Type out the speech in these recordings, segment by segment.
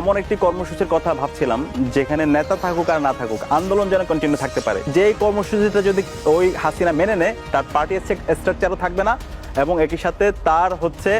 এমন একটি কর্মসূচির কথা ভাবছিলাম, যেখানে নেতা থাকুক আর না থাকুক, আন্দোলন যেন কন্টিনিউ থাকতে পারে। যে কর্মসূচিটা যদি ওই হাসিনা মেনে নেয়, তার পার্টি স্ট্রাকচারও থাকবে না, এবং একই সাথে তার হচ্ছে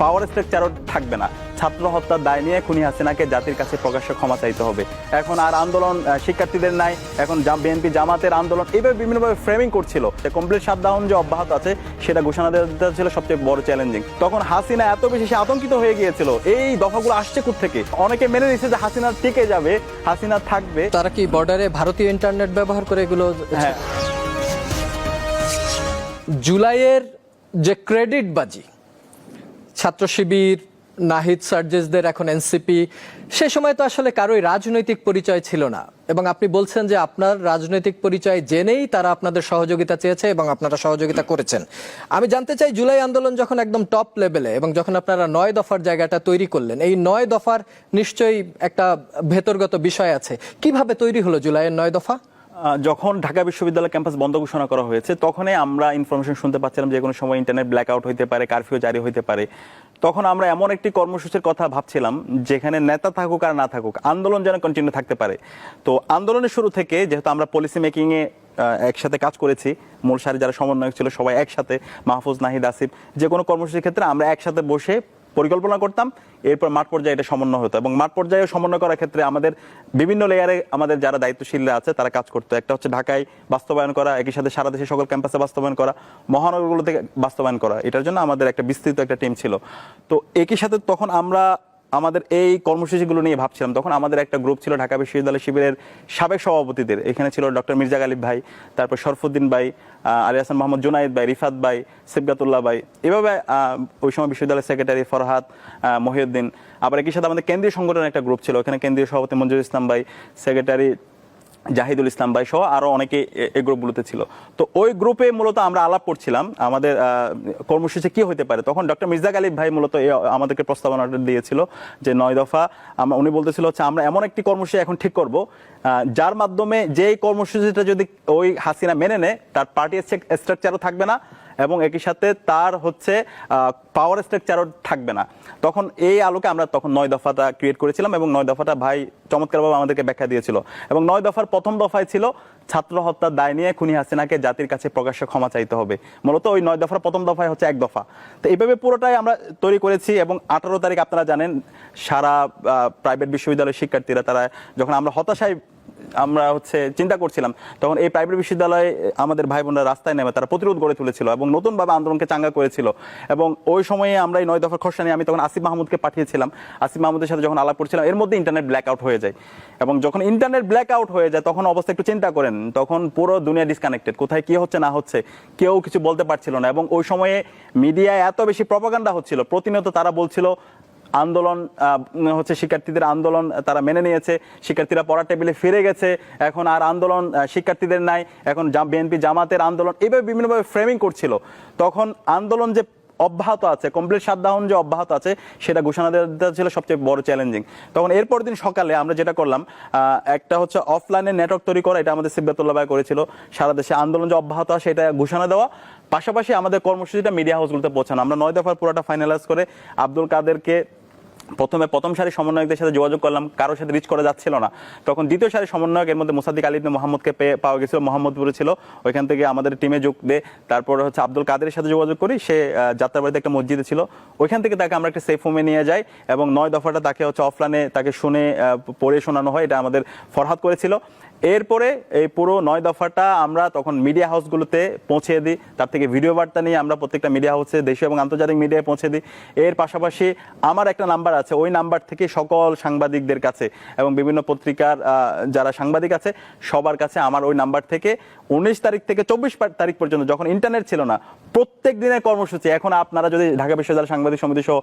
পাওয়ার স্ট্রাকচারও থাকবে না। ছাত্র হত্যার দায় নিয়ে খুনি হাসিনাকে জাতির কাছে প্রকাশ্য ক্ষমা চাইতে হবে। এখন আর আন্দোলন শিক্ষার্থীদের নাই। এখন বিএনপি জামাতের আন্দোলন এইভাবে বিভিন্নভাবে ফ্রেমিং করছিল। যে কমপ্লিট শাটডাউন যে অব্যাহত আছে সেটা ঘোষণা দেওয়া ছিল সবচেয়ে বড় চ্যালেঞ্জিং তখন হাসিনা এত বেশি সে আতঙ্কিত হয়ে গিয়েছিল। এই দফাগুলো আসছে থেকে অনেকে মেনে নিচ্ছে যে হাসিনা টিকে যাবে হাসিনা থাকবে। তারা কি বর্ডারে ভারতীয় ইন্টারনেট ব্যবহার করে এগুলো হ্যাঁ। জুলাইয়ের যে ক্রেডিট বাজি ছাত্র শিবির নাহিদ সার্জেসদের এখন এনসিপি, সে সময় তো আসলে কারোই রাজনৈতিক পরিচয় ছিল না। এবং আপনি বলছেন যে আপনার রাজনৈতিক পরিচয় জেনেই তারা আপনাদের সহযোগিতা চেয়েছে এবং আপনারা সহযোগিতা করেছেন। আমি জানতে চাই, জুলাই আন্দোলন যখন একদম টপ লেভেলে এবং যখন আপনারা নয় দফার জায়গাটা তৈরি করলেন, এই নয় দফার নিশ্চয়ই একটা ভেতরগত বিষয় আছে। কীভাবে তৈরি হলো জুলাইয়ের নয় দফা? যখন ঢাকা বিশ্ববিদ্যালয় ক্যাম্পাস বন্ধ ঘোষণা করা হয়েছে, তখনই আমরা ইনফরমেশন শুনতে পাচ্ছিলাম যে কোনো সময় ইন্টারনেট ব্ল্যাক আউট হইতে পারে কারফিউ জারি হইতে পারে। তখন আমরা এমন একটি কর্মসূচির কথা ভাবছিলাম, যেখানে নেতা থাকুক আর না থাকুক, আন্দোলন যেন কন্টিনিউ থাকতে পারে। তো আন্দোলনের শুরু থেকে, যেহেতু আমরা পলিসি মেকিংয়ে একসাথে কাজ করেছি, মূল সারি যারা সমন্বয়ক ছিল সবাই একসাথে, মাহফুজ, নাহিদ, আসিফ, যে কোনো কর্মসূচির ক্ষেত্রে আমরা একসাথে বসে পরিকল্পনা করতাম, এরপর মাঠ পর্যায়ে এটা সমন্বয় হতো এবং মাঠ পর্যায়ে সমন্বয় করার ক্ষেত্রে আমাদের বিভিন্ন লেয়ারে আমাদের যারা দায়িত্বশীলরা আছে, তারা কাজ করতো। একটা হচ্ছে ঢাকায় বাস্তবায়ন করা, একই সাথে সারা দেশে সকল ক্যাম্পাসে বাস্তবায়ন করা মহানগরগুলো থেকে বাস্তবায়ন করা। এটার জন্য আমাদের একটা বিস্তৃত একটা টিম ছিল। তো একই সাথে তখন আমরা আমাদের এই কর্মসূচিগুলো নিয়ে ভাবছিলাম। তখন আমাদের একটা গ্রুপ ছিল ঢাকা বিশ্ববিদ্যালয় শিবিরের সাবেক সভাপতিদের। এখানে ছিল ডক্টর মির্জা গালিব ভাই, তারপর শরফুদ্দিন ভাই আলী হাসান মোহাম্মদ জুনায়দ ভাই, রিফাত ভাই, সেবগাতুল্লাহ ভাই। এভাবে ওই সময় বিশ্ববিদ্যালয়ের সেক্রেটারি ফরহাদ মহিউদ্দিন। আবার একই সাথে আমাদের কেন্দ্রীয় সংগঠনের একটা গ্রুপ ছিল। ওখানে কেন্দ্রীয় সভাপতি মঞ্জুর ইসলাম ভাই সেক্রেটারি জাহিদুল ইসলাম ভাই সহ আরও অনেকে এই গ্রুপগুলোতে ছিল। তো ওই গ্রুপে মূলত আমরা আলাপ করছিলাম। আমাদের কর্মসূচি কি হতে পারে? তখন ডক্টর মির্জা গালিব ভাই মূলত আমাদেরকে প্রস্তাবনাটা দিয়েছিল যে নয় দফা আমরা, উনি বলতেছিল হচ্ছে, আমরা এমন একটি কর্মসূচি এখন ঠিক করব যার মাধ্যমে যেই কর্মসূচিটা যদি ওই হাসিনা মেনে নেয়, তার পার্টি স্ট্রাকচারও থাকবে না এবং একই সাথে তার হচ্ছে পাওয়ার স্ট্রাকচারও থাকবে না। তখন এই আলোকে আমরা তখন নয় দফাটা ক্রিয়েট করেছিলাম এবং নয় দফাটা ভাই চমৎকারভাবে আমাদেরকে ব্যাখ্যা দিয়েছিল। এবং নয় দফার প্রথম দফায় ছিল ছাত্র হত্যার দায় নিয়ে খুনি হাসিনাকে জাতির কাছে প্রকাশ্যে ক্ষমা চাইতে হবে। মূলত ওই নয় দফার প্রথম দফায় হচ্ছে এক দফা। তো এইভাবে পুরোটাই আমরা তৈরি করেছি এবং আঠারো তারিখ আপনারা জানেন, সারা প্রাইভেট বিশ্ববিদ্যালয়ের শিক্ষার্থীরা তারা যখন আমরা হতাশায় আমরা হচ্ছে চিন্তা করছিলাম, তখন এই প্রাইভেট বিশ্ববিদ্যালয়ে, আমাদের ভাই বোনরা রাস্তায় নেমে তারা প্রতিরোধ গড়ে তুলেছিল এবং নতুনভাবে আন্দোলনকে চাঙ্গা করেছিল। এবং ওই সময়ে আমরা এই নয় দফার খসড়া নিয়ে আমি তখন আসিফ মাহমুদকে পাঠিয়েছিলাম। আসিফ মাহমুদের সাথে যখন আলাপ করছিলাম, এর মধ্যে ইন্টারনেট ব্ল্যাক আউট হয়ে যায়। এবং যখন ইন্টারনেট ব্ল্যাক আউট হয়ে যায়, তখন অবস্থা একটু চিন্তা করেন, তখন পুরো দুনিয়া ডিসকানেক্টেড কোথায় কি হচ্ছে না হচ্ছে, কেউ কিছু বলতে পারছিল না। এবং ওই সময়ে মিডিয়ায় এত বেশি প্রপাগান্ডা হচ্ছিল, প্রতিনিয়ত তারা বলছিল আন্দোলন হচ্ছে শিক্ষার্থীদের আন্দোলন তারা মেনে নিয়েছে। শিক্ষার্থীরা পড়ার টেবিলে ফিরে গেছে। এখন আর আন্দোলন শিক্ষার্থীদের নাই। এখন বিএনপি জামাতের আন্দোলন এইভাবে বিভিন্নভাবে ফ্রেমিং করছিল। তখন আন্দোলন যে অব্যাহত আছে কমপ্লিট শাটডাউন যে অব্যাহত আছে, সেটা ঘোষণা দেওয়া ছিল সবচেয়ে বড় চ্যালেঞ্জিং তখন এরপর দিন সকালে আমরা যেটা করলাম একটা হচ্ছে অফলাইনে নেটওয়ার্ক তৈরি করা, এটা আমাদের সিব্বাতুল্লাহ ভাই করেছিল। সারা দেশে আন্দোলন যে অব্যাহত আছে, সেটা ঘোষণা দেওয়া। পাশাপাশি আমাদের কর্মসূচিটা মিডিয়া হাউসগুলোতে পৌঁছানো। আমরা নয় দফার পুরোটা ফাইনালাইজ করে আব্দুল কাদেরকে প্রথমে প্রথম সারি সমন্বয়কদের সাথে যোগাযোগ করলাম, কারোর সাথে রিচ করা যাচ্ছিল না। তখন দ্বিতীয় সারি সমন্বয়ক এর মধ্যে মুসাদিক আলী ইবনে মোহাম্মদকে পেয়ে পাওয়া গেছিল, মোহাম্মদপুরে ছিল। ওইখান থেকে আমাদের টিমে যোগ দে, তারপর হচ্ছে আব্দুল কাদের সাথে যোগাযোগ করি, সে যাত্রাবাড়িতে একটা মসজিদে ছিল। ওইখান থেকে তাকে আমরা একটা সেফ হোমে নিয়ে যাই এবং নয় দফাটা তাকে হচ্ছে অফলাইনে তাকে শুনে পড়ে শোনানো হয়, এটা আমাদের ফরহাদ করেছিল। এরপরে এই পুরো নয় দফাটা আমরা তখন মিডিয়া হাউসগুলোতে পৌঁছে দিই। তার থেকে ভিডিও বার্তা নিয়ে আমরা প্রত্যেকটা মিডিয়া হাউসে দেশীয় এবং আন্তর্জাতিক মিডিয়ায় পৌঁছে দিই। এর পাশাপাশি আমার একটা নাম্বার আছে, ওই নাম্বার থেকে সকল সাংবাদিকদের কাছে এবং বিভিন্ন পত্রিকার যারা সাংবাদিক আছে, সবার কাছে আমার ওই নাম্বার থেকে উনিশ তারিখ থেকে চব্বিশ তারিখ পর্যন্ত যখন ইন্টারনেট ছিল না, প্রত্যেক দিনের কর্মসূচি, এখন আপনারা যদি ঢাকা বিশ্ববিদ্যালয় সাংবাদিক সমিতি সহ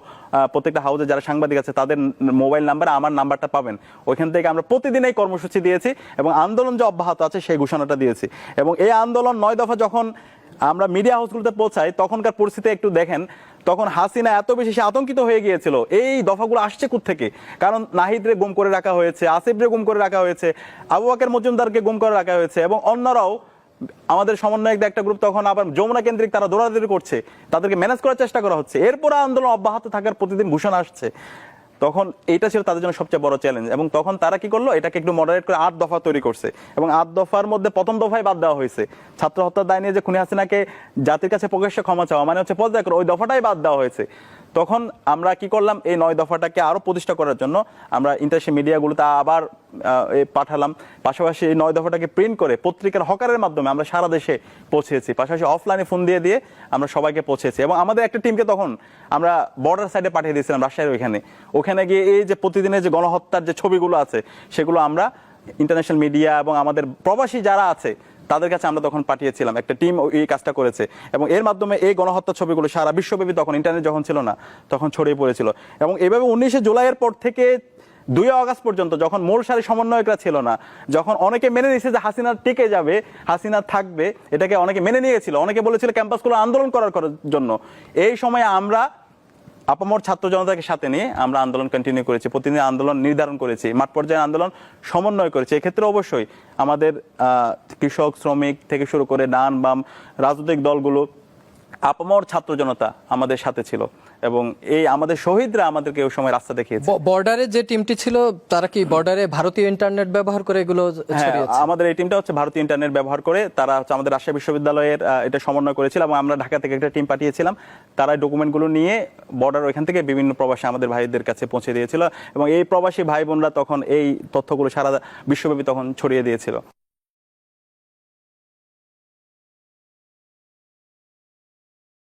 প্রত্যেকটা হাউসে যারা সাংবাদিক আছে, তাদের মোবাইল নাম্বার আমার নাম্বারটা পাবেন। ওইখান থেকে আমরা প্রতিদিন এই কর্মসূচি দিয়েছি এবং আন্দোলন যে অব্যাহত আছে, সেই ঘোষণাটা দিয়েছি। এবং এই আন্দোলন নয় দফা যখন আমরা মিডিয়া হাউসগুলোতে পৌঁছাই, তখনকার পরিস্থিতি একটু দেখেন, তখন হাসিনা এত বেশি সে আতঙ্কিত হয়ে গিয়েছিল। এই দফাগুলো আসছে থেকে কারণ নাহিদরে গুম করে রাখা হয়েছে, আসিফরে গুম করে রাখা হয়েছে, আবু বাকের মজুমদারকে গুম করে রাখা হয়েছে, এবং অন্যরাও, আমাদের সমন্বয়কদের একটা গ্রুপ তখন আবার যমুনা কেন্দ্রিক তারা দৌড়াদৌড়ি করছে, তাদেরকে ম্যানেজ করার চেষ্টা করা হচ্ছে। এরপর আন্দোলন অব্যাহত থাকার প্রতিদিন ঘোষণা আসছে। তখন এটা ছিল তাদের জন্য সবচেয়ে বড় চ্যালেঞ্জ এবং তখন তারা কি করল? এটাকে একটু মডারেট করে আট দফা তৈরি করছে এবং আট দফার মধ্যে প্রথম দফায় বাদ দেওয়া হয়েছে। ছাত্র হত্যার দায় নিয়ে যে খুনি হাসিনাকে জাতির কাছে প্রকাশ্যে ক্ষমা চাওয়া মানে হচ্ছে পর্যায় করে ওই দফাটাই বাদ দেওয়া হয়েছে। তখন আমরা কি করলাম? এই নয় দফাটাকে আরও প্রতিষ্ঠা করার জন্য আমরা ইন্টারন্যাশনাল মিডিয়াগুলোতে আবার পাঠালাম। পাশাপাশি এই নয় দফাটাকে প্রিন্ট করে পত্রিকার হকারের মাধ্যমে আমরা সারা দেশে পৌঁছেছি। পাশাপাশি অফলাইনে ফোন দিয়ে দিয়ে আমরা সবাইকে পৌঁছেছি। এবং আমাদের একটা টিমকে তখন আমরা বর্ডার সাইডে পাঠিয়ে দিয়েছিলাম রাজশাহীর ওইখানে। ওখানে গিয়ে এই যে প্রতিদিনের যে গণহত্যার যে ছবিগুলো আছে, সেগুলো আমরা ইন্টারন্যাশনাল মিডিয়া এবং আমাদের প্রবাসী যারা আছে তাদের কাছে আমরা তখন পাঠিয়েছিলাম। একটা টিম এই কাজটা করেছে। এবং এর মাধ্যমে এই গণহত্যা ছবিগুলো সারা বিশ্বব্যাপী তখন ইন্টারনেট যখন ছিল না, তখন ছড়িয়ে পড়েছিল। এবং এভাবে উনিশে জুলাইয়ের পর থেকে দুই আগস্ট পর্যন্ত যখন মূল সারি সমন্বয়করা ছিল না, যখন অনেকে মেনে নিয়েছে যে হাসিনা টিকে যাবে, হাসিনা থাকবে, এটাকে অনেকে মেনে নিয়েছিল। অনেকে বলেছিল ক্যাম্পাসগুলো আন্দোলন করার জন্য। এই সময় আমরা আপামর ছাত্র জনতাকে সাথে নিয়ে আমরা আন্দোলন কন্টিনিউ করেছি, প্রতিদিন আন্দোলন নির্ধারণ করেছি, মাঠ পর্যায়ে আন্দোলন সমন্বয় করেছি। এক্ষেত্রে অবশ্যই আমাদের কৃষক, শ্রমিক থেকে শুরু করে ডান বাম রাজনৈতিক দলগুলো আপামর ছাত্র জনতা আমাদের সাথে ছিল এবং এই আমাদের শহীদরা আমাদেরকে ওই সময় রাস্তা দেখিয়েছে। বর্ডারে যে টিমটি ছিল তারা কি বর্ডারে ভারতীয় ইন্টারনেট ব্যবহার করে এগুলো হ্যাঁ আমাদের এই টিমটা হচ্ছে ভারতীয় ইন্টারনেট ব্যবহার করে তারা হচ্ছে আমাদের রাজশাহী বিশ্ববিদ্যালয়ের এটা সমন্বয় করেছিল এবং আমরা ঢাকা থেকে একটা টিম পাঠিয়েছিলাম। তারা ডকুমেন্টগুলো নিয়ে বর্ডার ওইখান থেকে বিভিন্ন প্রবাসী আমাদের ভাইদের কাছে পৌঁছে দিয়েছিল এবং এই প্রবাসী ভাই বোনরা তখন এই তথ্যগুলো সারা বিশ্বব্যাপী তখন ছড়িয়ে দিয়েছিল।